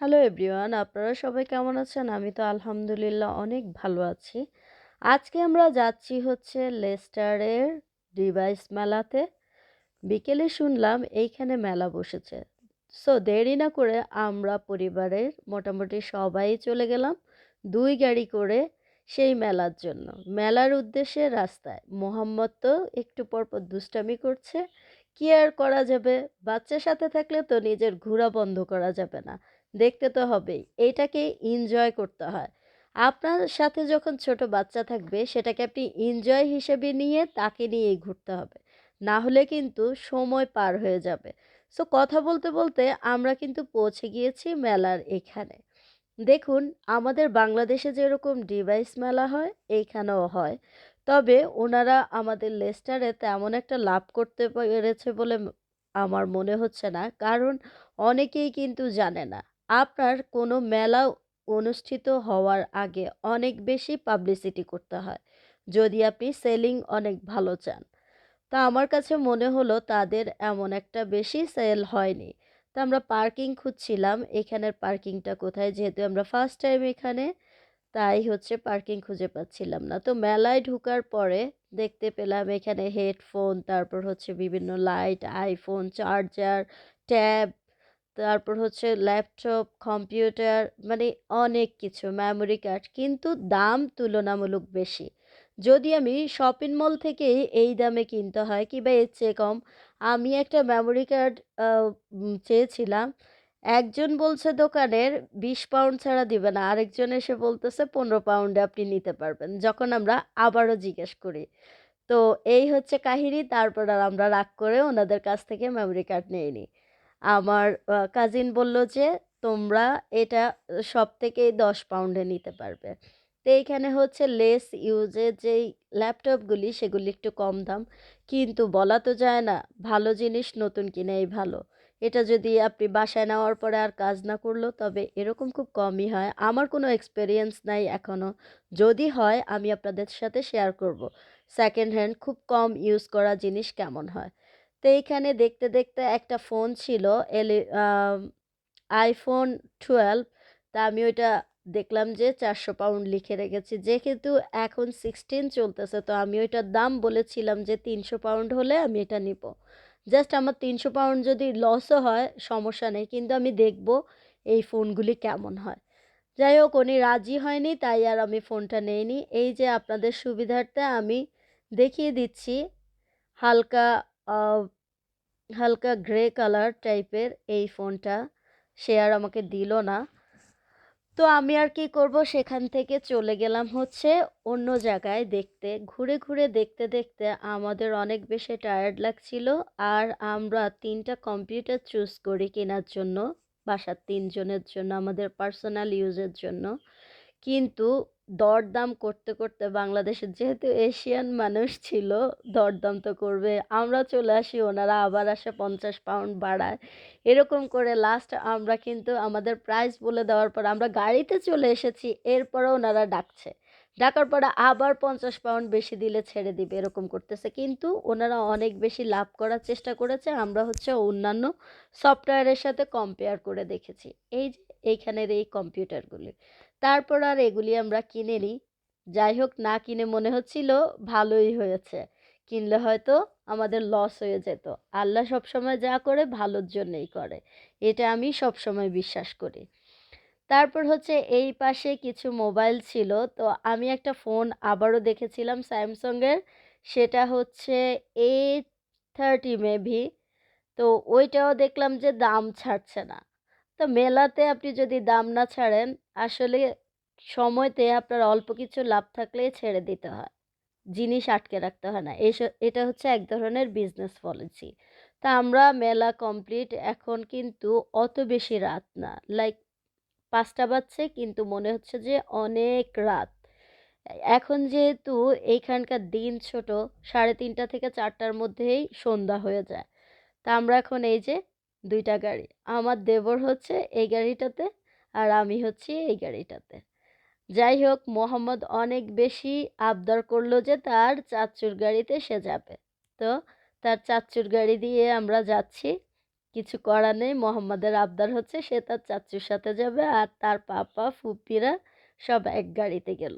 Hello everyone, আপনারা সবাই কেমন আছেন? আমি তো আলহামদুলিল্লাহ অনেক ভালো আছি। আজকে আমরা যাচ্ছি হচ্ছে লেস্টারের ডিভাইস মেলাতে। বিকেলে শুনলাম এইখানে মেলা বসেছে। সো দেরি না করে আমরা পরিবারের মোটামুটি সবাই চলে গেলাম দুই গাড়ি করে সেই মেলার জন্য। মেলার উদ্দেশ্যে রাস্তায়। মোহাম্মদ তো একটু পরপর দুষ্টামি করছে। কি আর করা যাবে? বাচ্চার সাথে থাকলে তো নিজের ঘোরা বন্ধ করা যাবে না। দেখতে তো হবেই। এইটাকে এনজয় করতে হয়। আপনার সাথে যখন ছোট বাচ্চা থাকবে, সেটাকে আপনি এনজয় হিসেবে নিয়ে তাকে নিয়ে ঘুরতে হবে। না হলে কিন্তু সময় পার হয়ে যাবে। সো কথা বলতে বলতে আমরা কিন্তু পৌঁছে গিয়েছি মেলার এখানে। দেখুন, আমাদের বাংলাদেশে যেরকম ডিভাইস মেলা হয় এইখানেও হয়। তবে ওনারা আমাদের লেস্টারে তেমন একটা লাভ করতে পেরেছে বলে আমার মনে হচ্ছে না। কারণ অনেকেই কিন্তু জানে না। আপনার কোনো মেলা অনুষ্ঠিত হওয়ার আগে অনেক বেশি পাবলিসিটি করতে হয়, যদি আপনি সেলিং অনেক ভালো চান। তা আমার কাছে মনে হলো তাদের এমন একটা বেশি সেল হয়নি। তা আমরা পার্কিং খুঁজছিলাম, এখানের পার্কিংটা কোথায়? যেহেতু আমরা ফার্স্ট টাইম এখানে, তাই হচ্ছে পার্কিং খুঁজে পাচ্ছিলাম না। তো মেলায় ঢুকার পরে দেখতে পেলাম এখানে হেডফোন তারপর হচ্ছে বিভিন্ন লাইট আইফোন চার্জার ট্যাব তারপর হচ্ছে ল্যাপটপ, কম্পিউটার মানে অনেক কিছু মেমোরি কার্ড কিন্তু দাম তুলনামূলক বেশি। যদি আমি শপিং মল থেকে এই দামে কিনতে হয় কিংবা এর চেয়ে কম। আমি একটা মেমোরি কার্ড চেয়েছিলাম। একজন বলছে দোকানের বিশ পাউন্ড ছাড়া দিবে না, আরেকজন এসে বলতেছে পনেরো পাউন্ডে আপনি নিতে পারবেন, যখন আমরা আবারও জিজ্ঞেস করি। তো এই হচ্ছে কাহিনী, তারপর আর আমরা রাগ করে ওনাদের কাছ থেকে মেমোরি কার্ড নিয়ে নিই। আমার কাজিন বলল যে, তোমরা এটা সব থেকে দশ পাউন্ডে নিতে পারবে। তো এইখানে হচ্ছে লেস ইউজের যেই ল্যাপটপগুলি সেগুলি একটু কম দাম। কিন্তু বলা তো যায় না, ভালো জিনিস নতুন কিনেই ভালো। এটা যদি আপনি বাসায় নেওয়ার পরে আর কাজ না করল, তবে এরকম খুব কমই হয়। আমার কোনো এক্সপেরিয়েন্স নাই এখনও যদি হয়, আমি আপনাদের সাথে শেয়ার করব। সেকেন্ড হ্যান্ড খুব কম ইউজ করা জিনিস কেমন হয়? তো এইখানে দেখতে দেখতে একটা ফোন ছিল, এলি আইফোন টুয়েলভ তা আমি ওইটা দেখলাম যে চারশো পাউন্ড লিখে রেখেছি। যেহেতু এখন সিক্সটিন চলতেছে, তো আমি ওইটার দাম বলেছিলাম যে তিনশো পাউন্ড হলে আমি এটা নিব। জাস্ট আমার তিনশো পাউন্ড যদি লসও হয়, সমস্যা নেই, কিন্তু আমি দেখব এই ফোনগুলি কেমন হয়। যাই হোক, উনি রাজি হয়নি, তাই আর আমি ফোনটা নেইনি। এই যে আপনাদের সুবিধার্থে আমি দেখিয়ে দিচ্ছি, হালকা হালকা গ্রে কালার টাইপের এই ফোনটা সে আর আমাকে দিল না। তো আমি আর কি করব? সেখান থেকে চলে গেলাম হচ্ছে অন্য জায়গায় দেখতে। ঘুরে ঘুরে দেখতে দেখতে আমাদের অনেক বেশি টায়ার্ড লাগছিল আর আমরা তিনটা কম্পিউটার চুজ করি কেনার জন্য, বাসার তিনজনের জন্য, আমাদের পার্সোনাল ইউজের জন্য। কিন্তু দরদাম করতে করতে বাংলাদেশের যেহেতু এশিয়ান মানুষ ছিল, দরদাম তো করবে। আমরা চলে আসি, ওনারা আবার আসে পঞ্চাশ পাউন্ড বাড়ায়। এরকম করে লাস্ট আমরা কিন্তু আমাদের প্রাইস বলে দেওয়ার পর আমরা গাড়িতে চলে এসেছি এরপরে ওনারা ডাকছে। ডাকার পরে আবার পঞ্চাশ পাউন্ড বেশি দিলে ছেড়ে দিবে, এরকম করতেছে। কিন্তু ওনারা অনেক বেশি লাভ করার চেষ্টা করেছে। আমরা হচ্ছে অন্যান্য সফটওয়্যারের সাথে কম্পেয়ার করে দেখেছি। এই যে এইখানের এই কম্পিউটারগুলি তারপর আর এগুলি আমরা কিনে নিই। যাই হোক, না কিনে মনে হচ্ছিল ভালোই হয়েছে। কিনলে হয়তো আমাদের লস হয়ে যেত। আল্লাহ সবসময় যা করে, ভালোর জন্যই করে। এটা আমি সবসময় বিশ্বাস করি। তারপর হচ্ছে এই পাশে কিছু মোবাইল ছিল। তো আমি একটা ফোন আবারও দেখেছিলাম স্যামসংয়ের। সেটা হচ্ছে এ থার্টি মেবি তো ওইটাও দেখলাম যে দাম ছাড়ছে না। তো মেলাতে আপনি যদি দাম না ছাড়েন, আসলে সময়তে আপনার অল্প কিছু লাভ থাকলেই ছেড়ে দিতে হয়। জিনিস আটকে রাখতে হয় না। এটা হচ্ছে এক ধরনের বিজনেস পলিসি তা আমরা মেলা কমপ্লিট এখন কিন্তু অত বেশি রাত না। লাইক পাঁচটা বাজছে কিন্তু মনে হচ্ছে যে অনেক রাত। এখন যেহেতু এইখানকার দিন ছোট, সাড়ে তিনটা থেকে চারটার মধ্যেই সন্ধ্যা হয়ে যায়। তা আমরা এখন এই যে দুইটা গাড়ি আমার দেবর হচ্ছে এই গাড়িটাতে আর আমি হচ্ছি এই গাড়িটাতে যাই হোক মোহাম্মদ অনেক বেশি আবদার করল যে তার চাচ্চুর গাড়িতে সে যাবে তো তার চাচ্চুর গাড়ি দিয়ে আমরা যাচ্ছি কিছু করার নেই। মোহাম্মদের আবদার হচ্ছে সে তার চাচ্চুর সাথে যাবে আর তার পাপা, ফুপ্পিরা সব এক গাড়িতে গেল।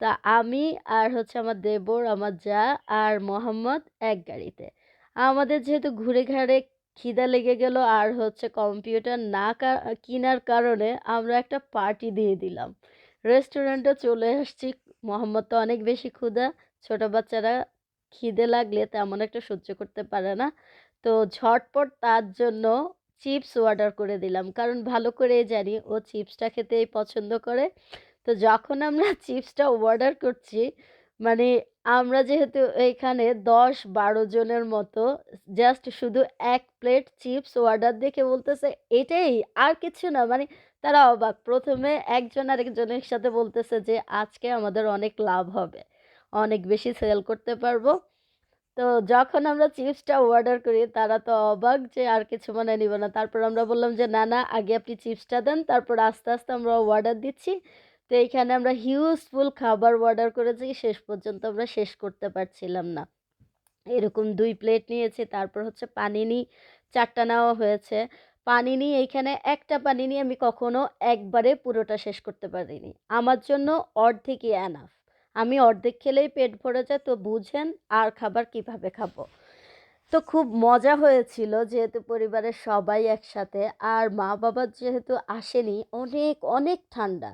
তা আমি আর হচ্ছে আমার দেবর, আমার জা আর মোহাম্মদ এক গাড়িতে। আমাদের যেহেতু ঘুরে ঘাড়ে খিদা লেগে গেল আর হচ্ছে কম্পিউটার না কিনার কারণে আমরা একটা পার্টি দিয়ে দিলাম। রেস্টুরেন্টে চলে আসছি। মোহাম্মদ তো অনেক বেশি ক্ষুধা। ছোট বাচ্চারা খিদে লাগলে তেমন একটা সহ্য করতে পারে না। তো ঝটপট তার জন্য চিপস অর্ডার করে দিলাম। কারণ ভালো করেই জানি ও চিপসটা খেতেই পছন্দ করে। তো যখন আমরা চিপসটা অর্ডার করছি, মানে আমরা যেহেতু এইখানে দশ বারো জনের মতো জাস্ট শুধু এক প্লেট চিপস অর্ডার দেখে বলতেছে, "এটাই? আর কিছু না?" মানে তারা অবাক। প্রথমে একজন আরেকজনের সাথে বলতেছে যে, "আজকে আমাদের অনেক লাভ হবে। অনেক বেশি সেল করতে পারব।" তো যখন আমরা চিপসটা অর্ডার করি তারা তো অবাক যে আর কিছু মনে নিব না। তারপর আমরা বললাম যে, "না, না আগে আপনি চিপসটা দেন তারপর আস্তে, আস্তে আমরা অর্ডার দিচ্ছি।" তো এইখানে আমরা হিউজফুল খাবার অর্ডার করেছি। শেষ পর্যন্ত আমরা শেষ করতে পারছিলাম না। এরকম দুই প্লেট নিয়েছি। তারপর হচ্ছে পানিনি ৪ টা নেওয়া হয়েছে। পানিনি এইখানে একটা পানিনি আমি কখনো একবারে পুরোটা শেষ করতে পারিনি। আমার জন্য অর্ধেকই এনাফ। আমি অর্ধেক খেলেই পেট ভরে যায় তো বুঝেন আর খাবার কীভাবে খাব। তো খুব মজা হয়েছিল যেহেতু পরিবারের সবাই একসাথে আর মা-বাবা যেহেতু আসেনি অনেক, অনেক ঠান্ডা।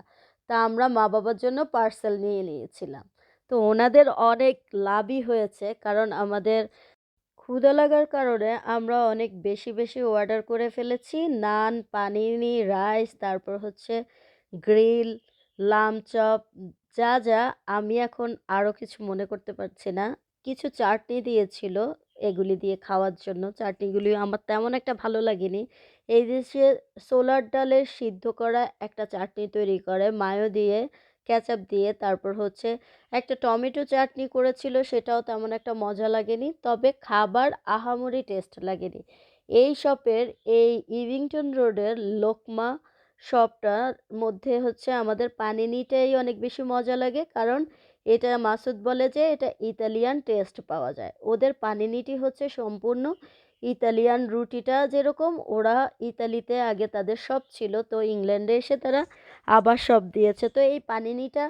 তা আমরা মা-বাবার জন্য পার্সেল নিয়ে নিয়েছিলাম। তো ওনাদের অনেক লাভই হয়েছে কারণ আমাদের ক্ষুধা লাগার কারণে আমরা অনেক বেশি, বেশি অর্ডার করে ফেলেছি। নান, পানিনি, রাইস তারপর হচ্ছে গ্রিল, লামচপ যা, যা আমি এখন আরও কিছু মনে করতে পারছি না। কিছু চাটনি দিয়েছিল এগুলি দিয়ে খাওয়ার জন্য। চাটনিগুলি আমার তেমন একটা ভালো লাগেনি। এই দেশে সোলার ডালের সিদ্ধ করা একটা চাটনি তৈরি করে মায়ো দিয়ে, কেচাপ দিয়ে তারপর হচ্ছে একটা টমেটো চাটনি করেছিল সেটাও তেমন একটা মজা লাগেনি। তবে খাবার আহামরি টেস্ট লাগেনি। এই শপের এই ইভিংটন রোডের লোকমা শপটার মধ্যে হচ্ছে আমাদের পানিনিটাই অনেক বেশি মজা লাগে। কারণ এটা মাসুদ বলে যে এটা ইতালিয়ান টেস্ট পাওয়া যায়। ওদের পানিনিটি হচ্ছে সম্পূর্ণ ইতালিয়ান রুটিটা যেরকম ওরা ইতালিতে আগে তাদের সব ছিল তো ইংল্যান্ডে এসে তারা আবার সব দিয়েছে। তো এই পানিনিটা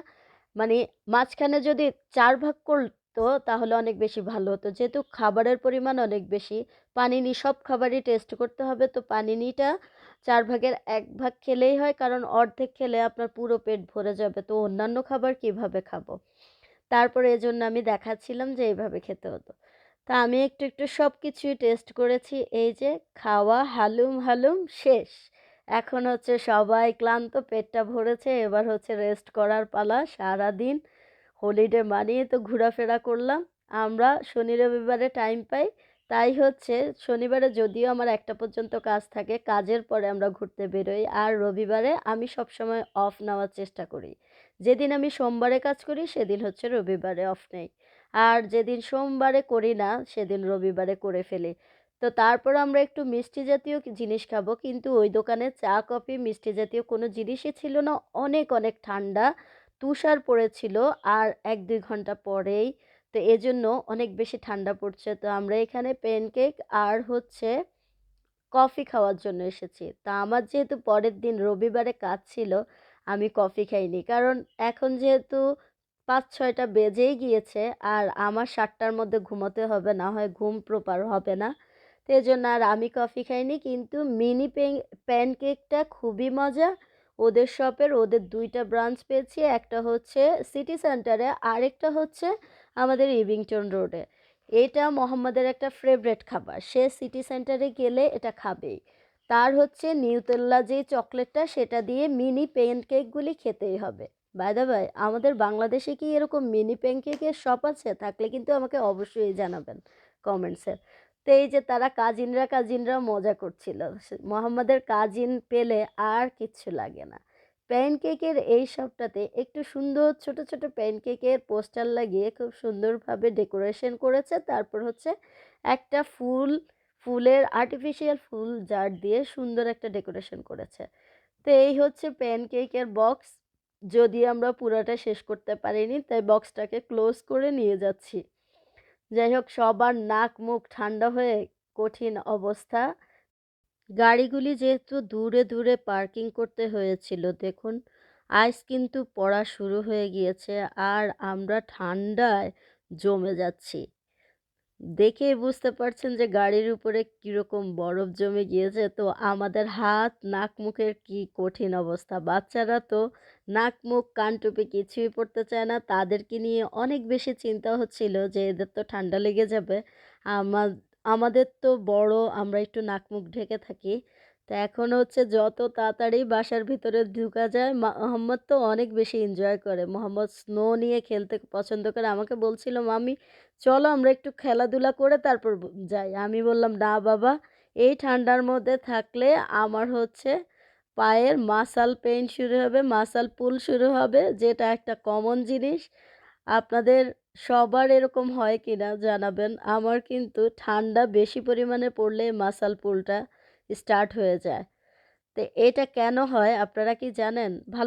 মানে মাঝখানে যদি চার ভাগ করতো তাহলে অনেক বেশি ভালো হতো। যেহেতু খাবারের পরিমাণ অনেক বেশি, পানিনি সব খাবারই টেস্ট করতে হবে। তো পানিনিটা চার ভাগের এক ভাগ খেলেই হয় কারণ অর্ধেক খেলে আপনার পুরো পেট ভরে যাবে। তো অন্যান্য খাবার কীভাবে খাব? তারপরে এজন্য আমি দেখাচ্ছিলাম যে এইভাবে খেতে হতো। তা আমি একটু, একটু সব কিছুই টেস্ট করেছি। এই যে খাওয়া হালুম, হালুম শেষ। এখন হচ্ছে সবাই ক্লান্ত, পেটটা ভরেছে। এবার হচ্ছে রেস্ট করার পালা। সারাদিন হলিডে মানিয়ে তো ঘোরাফেরা করলাম। আমরা শনি রবিবারে টাইম পাই। তাই হচ্ছে শনিবারে যদিও আমার একটা পর্যন্ত কাজ থাকে, কাজের পরে আমরা ঘুরতে বেরোই। আর রবিবারে আমি সবসময় অফ নেওয়ার চেষ্টা করি। যেদিন আমি সোমবারে কাজ করি সেদিন হচ্ছে রবিবারে অফ নেই। আর যেদিন সোমবারে করি না সেদিন রবিবারে করে ফেলি। তো তারপর আমরা একটু মিষ্টি জাতীয় জিনিস খাব। কিন্তু ওই দোকানে চা, কফি, মিষ্টি জাতীয় কোনো জিনিসই ছিল না। অনেক, অনেক ঠান্ডা। তুষার পড়েছিল আর ১-২ ঘণ্টা পরেই। তো এজন্য অনেক বেশি ঠান্ডা পড়ছে। তো আমরা এখানে প্যানকেক আর হচ্ছে কফি খাওয়ার জন্য এসেছি। তা আমার যেহেতু পরের দিন রবিবারে কাজ ছিল, আমি কফি খাইনি। কারণ এখন যেহেতু পাঁচ ছয়টা বেজেই গিয়েছে আর আমার সাতটার মধ্যে ঘুমোতে হবে, না হয় ঘুম প্রপার হবে না। তো এজন্য আর আমি কফি খাইনি। কিন্তু মিনি প্যানকেকটা খুবই মজা। ওদের শপের ওদের দুইটা ব্রাঞ্চ পেয়েছি। একটা হচ্ছে সিটি সেন্টারে, আরেকটা হচ্ছে আমাদের ইভিংটন রোডে। এটা মোহাম্মদের একটা ফেভারেট খাবার। সে সিটি সেন্টারে গেলে এটা খাবেই। তার হচ্ছে নিউটেল্লা যেই চকলেটটা সেটা দিয়ে মিনি প্যানকেকগুলি খেতেই হবে। বাই দ্য ওয়ে আমাদের বাংলাদেশে কি এরকম মিনি প্যানকেকের শপ আছে? থাকলে কিন্তু আমাকে অবশ্যই জানাবেন কমেন্টসে। তো এই যে তারা কাজিনরা, কাজিনরা মজা করছিল। মোহাম্মদের কাজিন পেলে আর কিচ্ছু লাগে না। প্যানকেকের এই শপটাতে একটু সুন্দর ছোট, ছোট প্যানকেকের পোস্টার লাগিয়ে খুব সুন্দরভাবে ডেকোরেশন করেছে। তারপর হচ্ছে একটা ফুল, ফুলের আর্টিফিশিয়াল ফুল জার দিয়ে সুন্দর একটা ডেকোরেশন করেছে। তো এই হচ্ছে প্যানকেকের বক্স। যদি আমরা পুরাটা শেষ করতে পারিনি তাই বক্সটাকে ক্লোজ করে নিয়ে যাচ্ছি। যাই হোক সবার নাক মুখ ঠান্ডা হয়ে কঠিন অবস্থা। গাড়িগুলি যেহেতু দূরে দূরে পার্কিং করতে হয়েছিল, দেখুন। আইস কিন্তু পড়া শুরু হয়ে গিয়েছে আর আমরা ঠান্ডায় জমে যাচ্ছি। দেখেই বুঝতে পারছেন যে গাড়ির উপরে কীরকম বরফ জমে গিয়েছে। তো আমাদের হাত, নাক, মুখের কি কঠিন অবস্থা। বাচ্চারা তো নাক, মুখ, কান টুপি কিছুই পড়তে চায় না। তাদেরকে নিয়ে অনেক বেশি চিন্তা হচ্ছিল যে এদের তো ঠান্ডা লেগে যাবে। আমার আমাদের তো বড়, আমরা একটু নাক মুখ ঢেকে থাকি। তা এখন হচ্ছে যত তাড়াতাড়ি বাসার ভিতরে ঢুকা যায় মোহাম্মদ তো অনেক বেশি এনজয় করে। মোহাম্মদ স্নো নিয়ে খেলতে পছন্দ করে। আমাকে বলছিল মামি চলো আমরা একটু খেলাধুলা করে তারপর যাই। আমি বললাম, না বাবা, এই ঠান্ডার মধ্যে থাকলে আমার হচ্ছে পায়ের মাসাল পেইন শুরু হবে মাসাল পুল শুরু হবে, যেটা একটা কমন জিনিস। আপনাদের সবার এরকম হয় কি না জানাবেন। আমার কিন্তু ঠান্ডা বেশি পরিমাণে পড়লে মাসাল পুলটা স্টার্ট হয়ে যায়। তো এটা কেন হয় আপনারা কি জানেন? ভালো